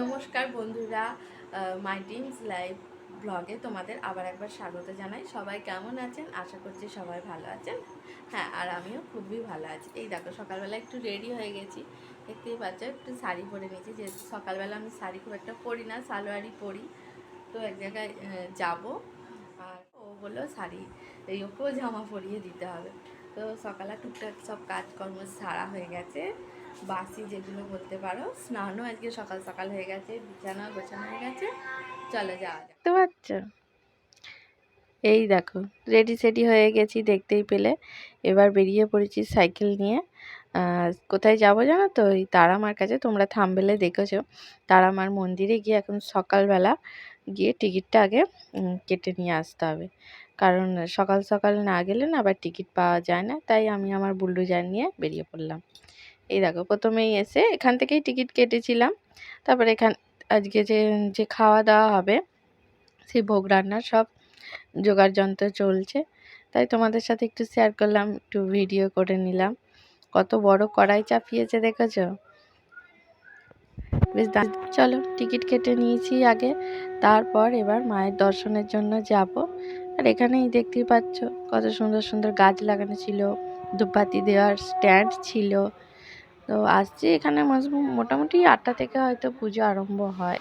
নমস্কার বন্ধুরা মাই dreams live ব্লগে তোমাদের আবার একবার স্বাগত জানাই। সবাই কেমন আছেন? আশা করছি সবাই ভালো আছেন। হ্যাঁ আর আমিও খুবই ভালো আছি। এই দেখো, সকালবেলা একটু রেডি হয়ে গেছি। দেখতেই পাচ্ছ, একটু শাড়ি পরে নিয়েছি। যে সকালবেলা আমি শাড়ি খুব একটা পরি না, সালোয়ারই পরি। তো এক জায়গায় যাব। আর ও বলল, শাড়ি, এই ওকেও জামা পরিয়ে দিতে হবে। তো সকালে টুকটাক সব কাজকর্ম সারা হয়ে গেছে। বাসি যেগুলো বলতে পারো, স্নানও আজকে সকাল সকাল হয়ে গেছে, বিছানা গোছানো হয়ে গেছে, চলে যাওয়া যাক। দেখতে পাচ্ছ? এই দেখো রেডি সেডি হয়ে গেছি দেখতেই পেলে। এবার বেরিয়ে পড়েছি সাইকেল নিয়ে। কোথায় যাব জানো তো? ওই তারামার কাছে, তোমরা থামবেলে দেখেছ। তারামার মন্দিরে গিয়ে এখন সকালবেলা গিয়ে টিকিটটা আগে কেটে নিয়ে আসতে হবে। কারণ সকাল সকাল না গেলে না আবার টিকিট পাওয়া যায় না। তাই আমি আমার বুল্লু বুল্ডুজার নিয়ে বেরিয়ে পড়লাম। এই দেখো, প্রথমেই এসে এখান থেকেই টিকিট কেটেছিলাম। তারপরে এখান, আজকে যে যে খাওয়া দাওয়া হবে, সেই ভোগ রান্নার সব জোগাড় যন্ত্র চলছে। তাই তোমাদের সাথে একটু শেয়ার করলাম, একটু ভিডিও করে নিলাম। কত বড় কড়াই চাপিয়েছে দেখেছ? বেশ চলো, টিকিট কেটে নিয়েছি আগে। তারপর এবার মায়ের দর্শনের জন্য যাব। আর এখানেই দেখতেই পাচ্ছ কত সুন্দর সুন্দর গাছ লাগানো ছিল। ধূপবাতি দেওয়ার স্ট্যান্ড ছিল। তো আসছে এখানে মোটামুটি আটটা থেকে হয়তো পুজো আরম্ভ হয়।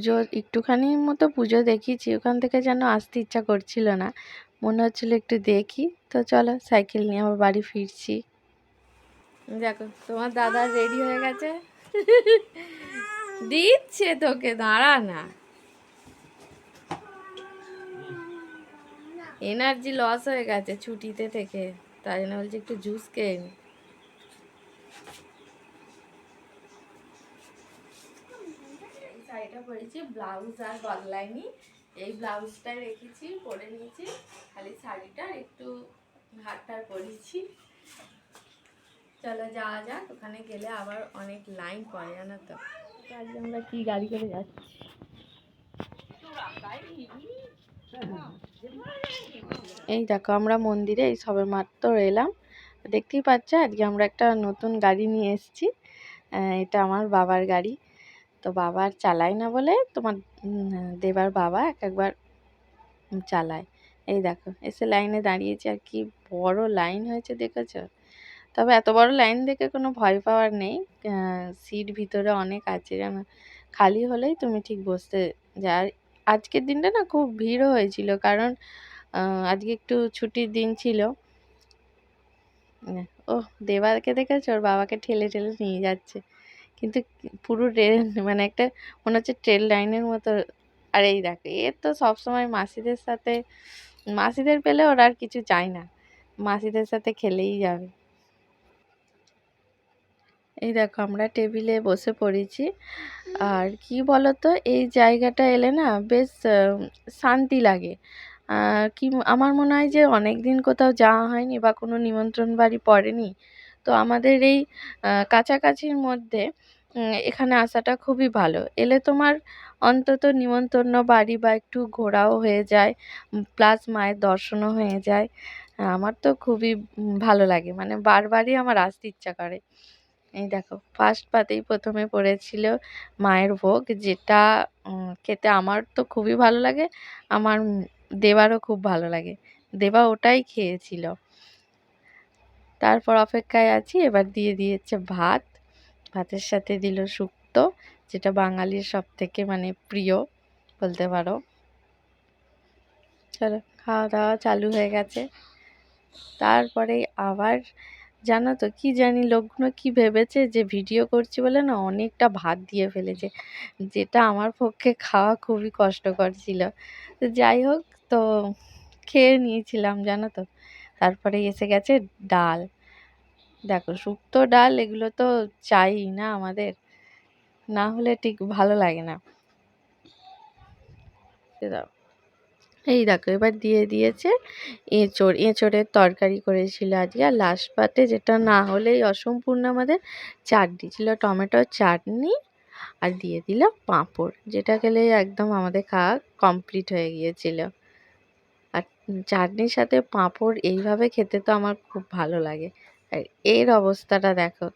পুজো, একটুখানি মতো পুজো দেখিয়েছি। ওখান থেকে যেন আসতে ইচ্ছা করছিল না। মনে হচ্ছিল একটু দেখি। তো চলো, সাইকেল নিয়ে আমার বাড়ি ফিরছি। দেখো, তোমার দাদা রেডি হয়ে গেছে। দিচ্ছে তোকে, দাঁড়া না। এনার্জি লস হয়ে গেছে ছুটিতে থেকে। তাই জন্য বলছি একটু জুস খেয়ে নি এই শাড়িটা পরেছি ব্লাউজ আর বদলাইনি এই ব্লাউজটা রেখেছি পরে নিয়েছি। খালি শাড়িটা একটু হাতটার পরেছি। চলো যাওয়া যাক ওখানে গেলে আবার অনেক লাইন পড়ে জানো তো। আজকে আমরা কি গাড়ি করে যাচ্ছি? এই দেখো আমরা মন্দিরে এই সবে মাত্র এলাম। দেখতেই পাচ্ছ আজকে আমরা একটা নতুন গাড়ি নিয়ে এসেছি। এটা আমার বাবার গাড়ি। তো বাবা আর চালায় না বলে তোমার দেবার বাবা এক একবার চালায়। এই দেখো, এসে লাইনে দাঁড়িয়েছে আর কি বড় লাইন হয়েছে দেখেছ? তবে এত বড় লাইন দেখে কোনো ভয় পাওয়ার নেই। সিট ভিতরে অনেক আছে জানো খালি হলেই তুমি ঠিক বসতে যা। আজকের দিনটা না খুব ভিড়ও হয়েছিল কারণ আজকে একটু ছুটির দিন ছিল। ও দেবাকে দেখেছ? ওর বাবাকে ঠেলে ঠেলে নিয়ে যাচ্ছে। কিন্তু পুরো রেল মানে একটা মনে হচ্ছে ট্রেন লাইনের মতো। আর এই দেখো, এ তো সবসময় মাসিদের সাথে, মাসিদের পেলে ওরা আর কিছু চায় না। মাসিদের সাথে খেলেই যাবে। এই দেখো, আমরা টেবিলে বসে পড়েছি। আর কি বলতো, এই জায়গাটা এলে না বেশ শান্তি লাগে। কি, আমার মনে হয় যে অনেক দিন কোথাও যাওয়া হয়নি বা কোনো নিমন্ত্রণ বাড়ি পড়েনি। তো আমাদের এই কাছাকাছির মধ্যে এখানে আসাটা খুবই ভালো। এলে তোমার অন্তত নিমন্ত্রণ বাড়ি বা একটু ঘোরাও হয়ে যায় প্লাস মায়ের দর্শনও হয়ে যায়। আমার তো খুবই ভালো লাগে। মানে বারবারই আমার আসতে ইচ্ছা করে। এই দেখো ফার্স্ট পাতেই প্রথমে পড়েছিল মায়ের ভোগ, যেটা খেতে আমার তো খুবই ভালো লাগে, আমার দেবারও খুব ভালো লাগে। দেবা ওটাই খেয়েছিল। তারপর অপেক্ষায় আছি, এবার দিয়ে দিয়েছে ভাত। ভাতের সাথে দিল শুক্তো, যেটা বাঙালির সব থেকে মানে প্রিয় বলতে পারো। চলো খাওয়া দাওয়া চালু হয়ে গেছে। তারপরে আবার, জানো তো, কি জানি লোকগুলো কি ভেবেছে যে ভিডিও করছি বলে না অনেকটা ভাত দিয়ে ফেলেছে। যেটা আমার পক্ষে খাওয়া খুবই কষ্টকর ছিল। তো যাই হোক, তো খেয়ে নিয়েছিলাম, জানো তো। তারপরে এসে গেছে ডাল। দেখো, শুক্তো ডাল এগুলো তো চাই না আমাদের। না হলে ঠিক ভালো লাগে না। এই দেখো, এবার দিয়ে দিয়েছে এঁচড়। এঁচড়ের তরকারি করেছিল আজকে। আর লাস্ট পাতে যেটা না হলেই অসম্পূর্ণ আমাদের চাটনি ছিল টমেটোর চাটনি আর দিয়ে দিল পাঁপড়, যেটা খেলে একদম আমাদের খাওয়া কমপ্লিট হয়ে গিয়েছিল। চাটনির সাথে পাঁপড় এইভাবে খেতে তো আমার খুব ভালো লাগে। আর এর অবস্থাটা দেখো,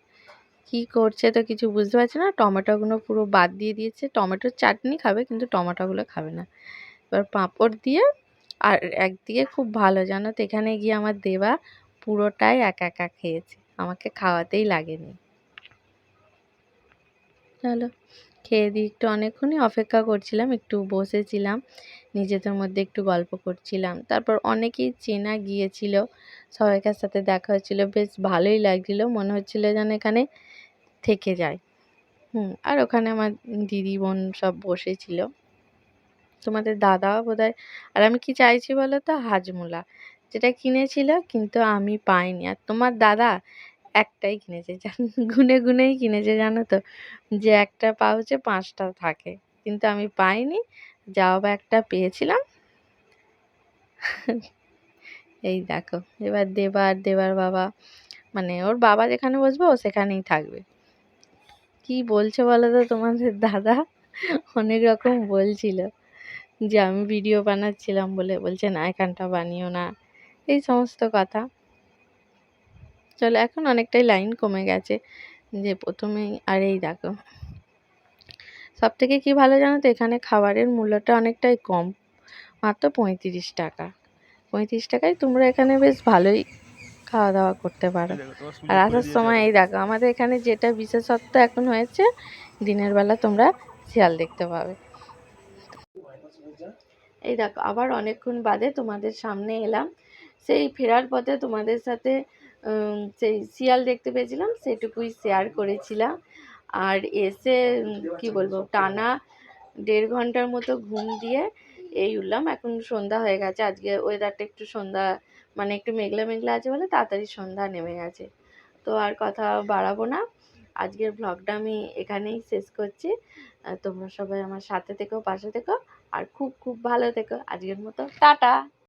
কি করছে তো কিছু বুঝতে পারছি না। টমেটোগুলো পুরো বাদ দিয়ে দিয়েছে। টমেটোর চাটনি খাবে, কিন্তু টমেটোগুলো খাবে না। এবার পাঁপড় দিয়ে, আর একদিকে খুব ভালো, জানো তো, এখানে গিয়ে আমার দেবা পুরোটাই একা একা খেয়েছে। আমাকে খাওয়াতেই লাগেনি। চলো, খেয়ে দিয়ে একটু অনেকক্ষণই অপেক্ষা করছিলাম, একটু বসেছিলাম। নিজেদের মধ্যে একটু গল্প করছিলাম। তারপর অনেকেই চেনা গিয়েছিল সবাইকার সাথে দেখা হচ্ছিল বেশ ভালোই লাগছিল, মনে হচ্ছিল যেন এখানে থেকে যায়। হুম, আর ওখানে আমার দিদি বোন সব বসেছিল। তোমাদের দাদাও বোধহয়, আর আমি কি চাইছি বলো তো? হাজমোলা। যেটা কিনেছিল কিন্তু আমি পাইনি। আর তোমার দাদা একটাই কিনেছে গুনে গুনেই কিনেছে জানো তো? যে একটা পাউচে পাঁচটা থাকে। কিন্তু আমি পাইনি যাও একটা পেয়েছিলাম। এই দেখো, এবার দেবার দেবার বাবা মানে ওর বাবা যেখানে বসবে, ও সেখানেই থাকবে। কি বলছে বলো তো তোমাদের দাদা? অনেক রকম বলছিল যে আমি ভিডিও বানাচ্ছিলাম বলে। বলছে, না, এখানটা বানিও না। এই সমস্ত কথা। চলো, এখন অনেকটাই লাইন কমে গেছে। যে প্রথমেই, আর এই দেখো সব থেকে কী ভালো জানো তো? এখানে খাবারের মূল্যটা অনেকটাই কম। মাত্র পঁয়ত্রিশ টাকা। পঁয়ত্রিশ টাকায় তোমরা এখানে বেশ ভালোই খাওয়া দাওয়া করতে পারো। আর আসার সময় এই দেখো আমাদের এখানে যেটা বিশেষত্ব এখন হয়েছে দিনের বেলা তোমরা শিয়াল দেখতে পাবে। এই দেখো আবার অনেকক্ষণ বাদে তোমাদের সামনে এলাম। সেই ফেরার পথে তোমাদের সাথে সেই শিয়াল দেখতে পেয়েছিলাম সেটুকুই শেয়ার করেছিলাম। আর এসে কি বলব, টানা দেড় ঘণ্টার মতো ঘুম দিয়ে এই উঠলাম। এখন সন্ধ্যা হয়ে গেছে। আজকে ওয়েদারটা একটু সন্ধ্যা মানে একটু মেঘলা মেঘলা আছে বলে তাড়াতাড়ি সন্ধ্যা নেমে গেছে। তো আর কথা বাড়াবো না। আজকের ব্লগটা আমি এখানেই শেষ করছি। তোমরা সবাই আমার সাথে থেকো, পাশে থেকো, আর খুব খুব ভালো থেকো। আজকের মতো টাটা।